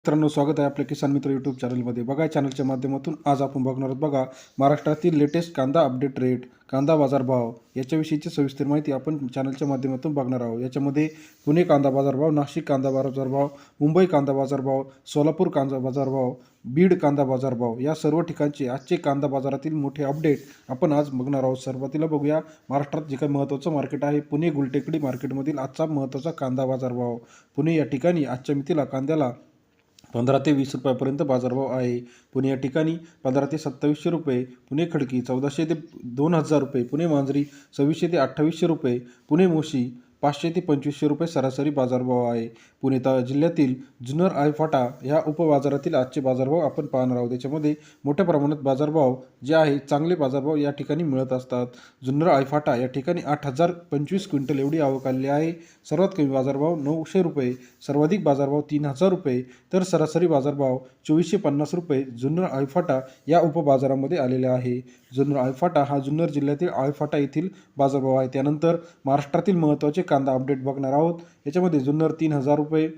मित्रांनो स्वागत आहे आपल्या किसान मित्र यूट्यूब चॅनलमध्ये बघा चॅनलच्या माध्यमातून आज आपण बघणार आहोत बघा महाराष्ट्रातील लेटेस्ट कांदा अपडेट रेट कांदा बाजारभाव याच्याविषयीची सविस्तर माहिती आपण चॅनलच्या माध्यमातून बघणार आहोत. याच्यामध्ये पुणे कांदा बाजारभाव नाशिक कांदा बाजारभाव मुंबई कांदा बाजारभाव सोलापूर कांदा बाजारभाव बीड कांदा बाजारभाव या सर्व ठिकाणचे आजचे कांदा बाजारातील मोठे अपडेट आपण आज बघणार आहोत. सर्वातीला बघूया महाराष्ट्रात जे काही महत्त्वाचं मार्केट आहे पुणे गुलटेकडी मार्केटमधील आजचा महत्त्वाचा कांदा बाजारभाव पुणे या ठिकाणी आजच्या मितीला कांद्याला पंधरा ते वीस रुपयापर्यंत बाजारभाव आहे. पुणे या ठिकाणी पंधरा ते सत्तावीसशे रुपये पुणे खडकी चौदाशे ते दोन हजार रुपये पुणे मांजरी सव्वीसशे ते अठ्ठावीसशे रुपये पुणे मोशी पाचशे ते पंचवीसशे रुपये सरासरी बाजारभाव आहे. पुणे जिल्ह्यातील जुन्नर आयफाटा ह्या उपबाजारातील आजचे बाजारभाव आपण पाहणार आहोत. त्याच्यामध्ये मोठ्या प्रमाणात बाजारभाव जे आहे चांगले बाजारभाव या ठिकाणी मिळत असतात. जुन्नर आयफाटा या ठिकाणी आठ हजार पंचवीस क्विंटल एवढी आवक आलेली आहे. सर्वात कमी बाजारभाव नऊशे रुपये सर्वाधिक बाजारभाव तीन हजार रुपये तर सरासरी बाजारभाव चोवीसशे पन्नास रुपये जुन्नर आयफाटा या उपबाजारामध्ये आलेले आहे. जुन्नर आयफाटा हा जुन्नर जिल्ह्यातील आयफाटा येथील बाजारभाव आहे. त्यानंतर महाराष्ट्रातील महत्त्वाचे कांदा अपडेट बघणार आहोत. याच्यामध्ये जुन्नर तीन हजार रुपये रुपये.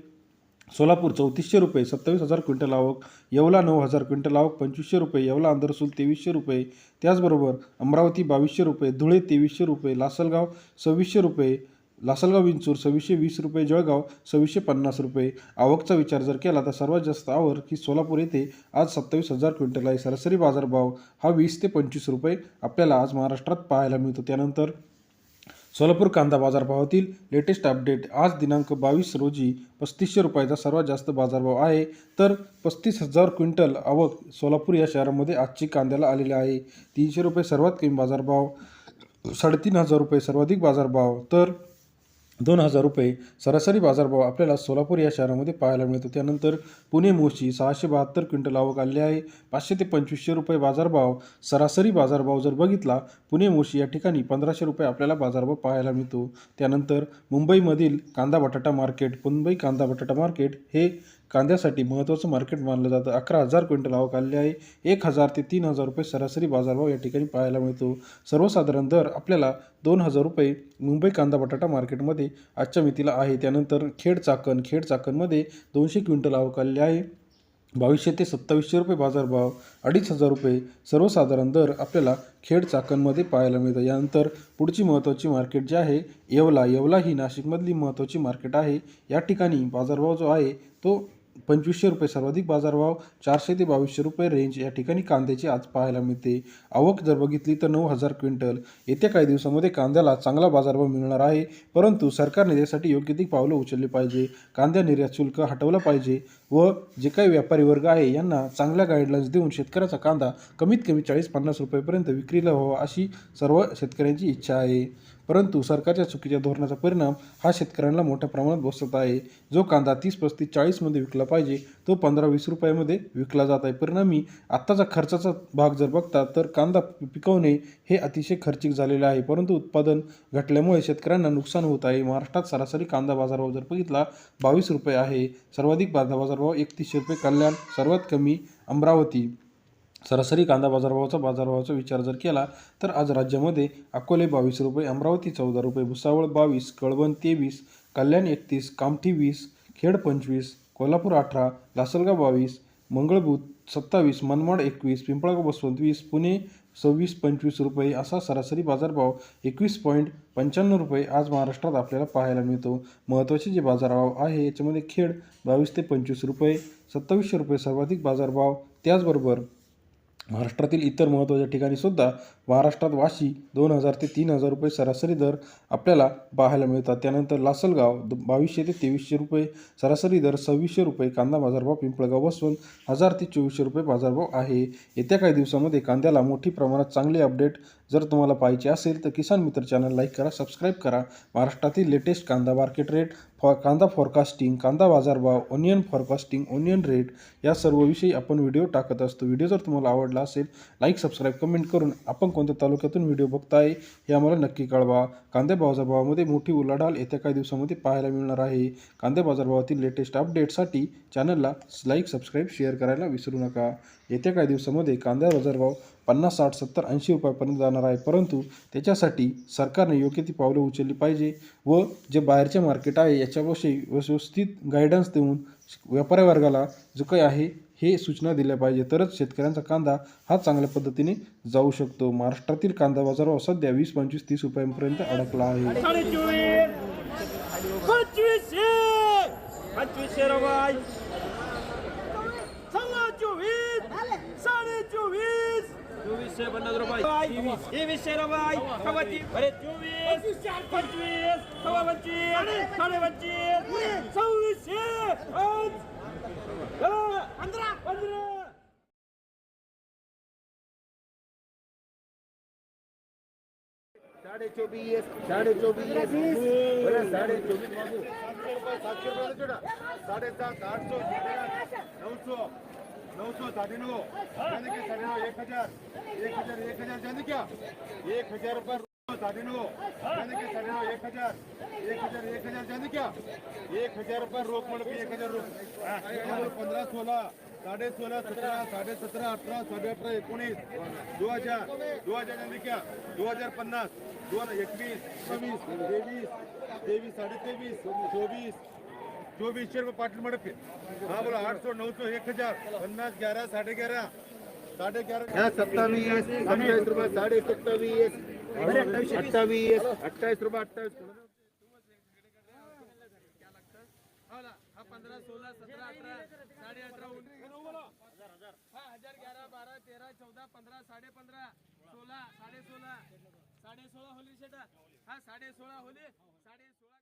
सोलापूर चौतीसशे रुपये सत्तावीस हजार क्विंटल आवक येवला नऊ हजार क्विंटल आवक पंचवीसशे रुपये येवला अंधरसूल तेवीसशे रुपये त्याचबरोबर अमरावती बावीसशे रुपये धुळे तेवीसशे रुपये लासलगाव सव्वीसशे रुपये लासलगाव विंचूर सव्वीसशे वीस रुपये जळगाव सव्वीसशे पन्नास रुपये. आवकचा विचार जर केला तर सर्वात जास्त आवक ही सोलापूर येथे आज सत्तावीस हजार क्विंटल आहे. सरासरी बाजारभाव हा वीस ते पंचवीस रुपये आपल्याला आज महाराष्ट्रात पाहायला मिळतो. त्यानंतर सोलापूर कांदा बाजारभावातील लेटेस्ट अपडेट आज दिनांक बावीस रोजी पस्तीसशे रुपयाचा सर्वात जास्त बाजारभाव आहे. तर पस्तीस हजार क्विंटल आवक सोलापूर या शहरामध्ये आजची कांद्याला आलेली आहे. तीनशे रुपये सर्वात कमी बाजारभाव साडेतीन हजार रुपये सर्वाधिक बाजारभाव. तर दोन हजार रुपये सरासरी बाजारभाव आपल्याला सोलापूर या शहरामध्ये पाहायला मिळतो. त्यानंतर पुणे मोशी सहाशे बहात्तर क्विंटल आवक आलेली आहे. पाचशे ते पंचवीसशे रुपये बाजारभाव सरासरी बाजारभाव जर बघितला पुणे मोशी या ठिकाणी पंधराशे रुपये आपल्याला बाजारभाव पाहायला मिळतो. त्यानंतर मुंबईमधील कांदा बटाटा मार्केट मुंबई कांदा बटाटा मार्केट हे कांद्यासाठी महत्त्वाचं मार्केट मानलं जातं. अकरा हजार क्विंटल आवक आलेली आहे. एक हजार ते तीन हजार रुपये सरासरी बाजारभाव या ठिकाणी पाहायला मिळतो. सर्वसाधारण दर आपल्याला दोन हजार रुपये मुंबई कांदा बटाटा मार्केटमध्ये आजच्या मितीला आहे. त्यानंतर खेड चाकण खेड चाकणमध्ये दोनशे क्विंटल आवक आलेली आहे. बावीसशे ते सत्तावीसशे रुपये बाजारभाव अडीच हजार रुपये सर्वसाधारण दर आपल्याला खेड चाकणमध्ये पाहायला मिळतं. यानंतर पुढची महत्त्वाची मार्केट जी आहे येवला. येवला ही नाशिकमधली महत्त्वाची मार्केट आहे. या ठिकाणी बाजारभाव जो आहे तो पंचवीसशे रुपये सर्वाधिक बाजारभाव चारशे ते बावीसशे रुपये रेंज या ठिकाणी कांद्याची आज पाहायला मिळते. आवक जर बघितली तर नऊ हजार क्विंटल. येत्या काही दिवसामध्ये कांद्याला चांगला बाजारभाव मिळणार आहे परंतु सरकारने त्यासाठी योग्य ती पावलं उचलली पाहिजे. कांद्या निर्यात शुल्क हटवलं पाहिजे. व जे काही व्यापारी वर्ग आहे यांना चांगल्या गाईडलाईन्स देऊन शेतकऱ्याचा कांदा कमीत कमी चाळीस पन्नास रुपयेपर्यंत विक्रीला व्हावा अशी सर्व शेतकऱ्यांची इच्छा आहे. परंतु सरकारच्या चुकीच्या धोरणाचा परिणाम हा शेतकऱ्यांना मोठ्या प्रमाणात बसत आहे. जो कांदा तीस पस्तीस चाळीसमध्ये विकला पाहिजे तो पंधरा वीस रुपयामध्ये विकला जात आहे. परिणामी आत्ताचा खर्चाचा भाग जर बघता तर कांदा पिकवणे हे अतिशय खर्चिक झालेले आहे. परंतु उत्पादन घटल्यामुळे शेतकऱ्यांना नुकसान होत आहे. महाराष्ट्रात सरासरी कांदा बाजारभाव जर बघितला बावीस रुपये आहे. सर्वाधिक कांदा बाजार बाजारभाव एकतीसशे रुपये कल्याण सर्वात कमी अमरावती. सरासरी कांदा बाजारभावाचा बाजारभावाचा विचार जर केला तर आज राज्यामध्ये अकोले बावीस रुपये अमरावती चौदा रुपये भुसावळ बावीस कळवण तेवीस कल्याण एकतीस कामठी वीस खेड पंचवीस कोल्हापूर अठरा लासलगाव बावीस मंगळबूत सत्तावीस मनमाड एकवीस पिंपळगाव बसवंत वीस पुणे सव्वीस पंचवीस रुपये असा सरासरी बाजारभाव एकवीस पॉईंट पंच्याण्णव रुपये आज महाराष्ट्रात आपल्याला पाहायला मिळतो. महत्त्वाचे जे बाजारभाव आहे याच्यामध्ये खेड बावीस ते पंचवीस रुपये सत्तावीसशे रुपये सर्वाधिक बाजारभाव त्याचबरोबर महाराष्ट्रातील इतर महत्त्वाच्या ठिकाणी सुद्धा महाराष्ट्रात वाशी दोन हजार ते तीन हजार रुपये सरासरी दर आपल्याला पाहायला मिळतात. त्यानंतर लासलगाव द बावीसशे ते तेवीसशे रुपये सरासरी दर सव्वीसशे रुपये कांदा बाजारभाव पिंपळगाव बसून हजार ते चोवीसशे रुपये बाजारभाव आहे. येत्या काही दिवसामध्ये कांद्याला मोठी प्रमाणात चांगले अपडेट जर तुम्हाला पाहिजे असेल तर किसान मित्र चॅनल लाईक करा सबस्क्राईब करा. महाराष्ट्रातील लेटेस्ट कांदा मार्केट रेट फॉ कांदा फॉरकास्टिंग कांदा बाजारभाव ओनियन फॉरकास्टिंग ओनियन रेट या सर्वविषयी आपण व्हिडिओ टाकत असतो. व्हिडिओ जर तुम्हाला आवडला असेल लाईक सबस्क्राईब कमेंट करून आपण कोणत्या तालुक्यातून व्हिडिओ बघताय हे आम्हाला नक्की कळवा. कांद्या बाजारभावामध्ये मोठी उलाढाल येत्या काही दिवसामध्ये पाहायला मिळणार आहे. कांद्या बाजारभावातील लेटेस्ट अपडेटसाठी चॅनलला लाईक सबस्क्राईब शेअर करायला विसरू नका. येत्या काही दिवसामध्ये कांदा बाजारभाव पन्नास साठ सत्तर ऐंशी रुपयापर्यंत जाणार आहे. परंतु त्याच्यासाठी सरकारने योग्य ती पावलं उचलली पाहिजे व जे बाहेरचे मार्केट आहे याच्याविषयी व्यवस्थित गायडन्स देऊन व्यापारी वर्गाला जो काही आहे हे सूचना दिल्या पाहिजे. तरच शेतकऱ्यांचा कांदा हा चांगल्या पद्धतीने जाऊ शकतो. महाराष्ट्रातील कांदा बाजारभाव सध्या वीस पंचवीस तीस रुपयांपर्यंत अडकला आहे साडे चोवीस पंचवीसशे पंचवीसशे रुपये सव्वा चोवीस साडे चोवीस चोवीसशे पन्नास रुपये तेवीसशे रुपये सव्वा ती- अरे चोवीस पंचवीस सव्वा पंचवीस साडे पंचवीस सव्वीसशे पाच, दहा, पंधरा पंधरा साडे चोवीस साडे चोवीस बरं, साडे चोवीस बाबू सातशे रुपये सातशे नौ सौ साडेसात आठशे साडेआठ साडे नऊ साडे नऊ एक हजार. एक हजार एक हजार. जाने क्या एक हजार रुपये रोज साडे नऊ जाने साडे नऊ एक हजार. एक हजार एक हजार. जाने क्या एक हजार रुपये रोख म्हणून एक हजार रोख पंधरा सोळा साडे सोळा सतरा साडे सतरा अठरा साडे अठरा एकोणीस. दो हजार. दो हजार जाने क्या दो हजार पन्नास. दोन एकवीस बावीस तेवीस तेवीस साडे तेवीस चोवीस चोवीसशे रुपये पाटील मडके. हा बोला आठ सौ नऊ सौ एक हजार. पन्नास ग्यारह साडे ग्यारह साडे ग्यारह सत्तावीस सत्तावीस रुपये साडे सत्तावीस. अठ्ठावीस अठ्ठावीस रुपये अठ्ठावीस. पंधरा सोळा सतरा अठरा साडे अठरा हा हजार ग्यारा बारा तेरा चौदा पंधरा साडे पंधरा सोळा साडे सोळा साडे सोळा होली शेटा हा साडे सोळा होली साडे सोळा.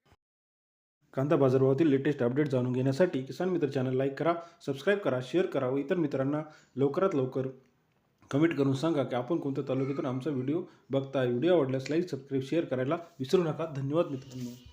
कांदा बाजारभावातील लेटेस्ट अपडेट जाणून घेण्यासाठी किसान मित्र चॅनल लाईक करा सबस्क्राईब करा शेअर करा व इतर मित्रांना लवकरात लवकर कमेंट करून सांगा की आपण कोणत्या तालुक्यातून आमचा व्हिडिओ बघताय. व्हिडिओ आवडल्यास लाईक सबस्क्राईब शेअर करायला विसरू नका. धन्यवाद मित्रांनो.